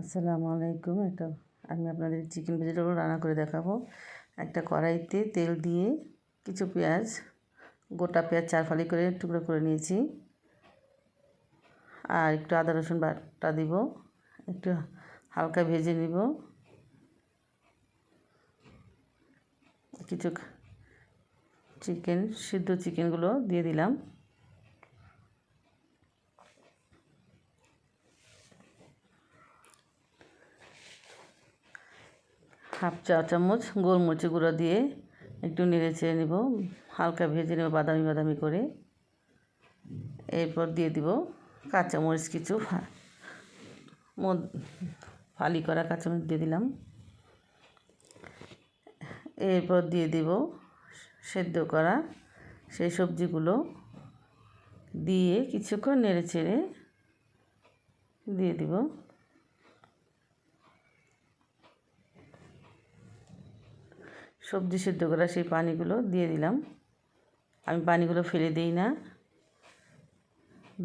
আসসালামু আলাইকুম। একটা, আমি আপনাদের চিকেন ভেজিটেবল রান্না করে দেখাবো। একটা কড়াইতে তেল দিয়ে কিছু পেঁয়াজ, গোটা পেঁয়াজ চার ফালি করে টুকরো করে নিয়েছি। আর একটু আদা, রসুন বাটা দিব। একটু হালকা ভেজে নিব। কিছু চিকেন সিদ্ধ চিকেনগুলো দিয়ে দিলাম। হাফ চা চামচ গোলমরিচের গুঁড়ো দিয়ে একটু নেড়ে চেড়ে নেব। হালকা ভেজে নেব বাদামি বাদামি করে। এরপর দিয়ে দিব কাঁচামরিচ কিছু ফালি করা কাঁচামরিচ দিয়ে দিলাম। এরপর দিয়ে দিব সেদ্ধ করা সেই সবজিগুলো দিয়ে কিছুক্ষণ নেড়ে চেড়ে দিয়ে দিব। সবজি সেদ্ধ করা সেই পানিগুলো দিয়ে দিলাম। আমি পানিগুলো ফেলে দিই না।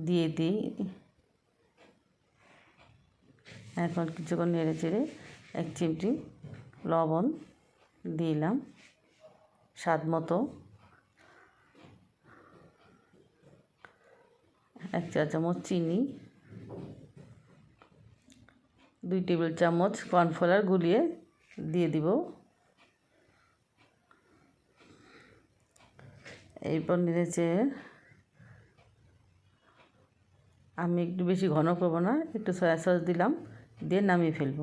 দিয়ে দিই। এখন কিছুক্ষণ নেড়ে চেড়ে এক চিমটি লবণ দিলাম। স্বাদ মতো। এক চা চামচ চিনি। দুই টেবিল চামচ কর্নফ্লাওয়ার গুলিয়ে দিয়ে দিব। এরপর যে আমি একটু বেশি ঘন করব না, একটু সয়া সস দিলাম, দিয়ে নামিয়ে ফেলব।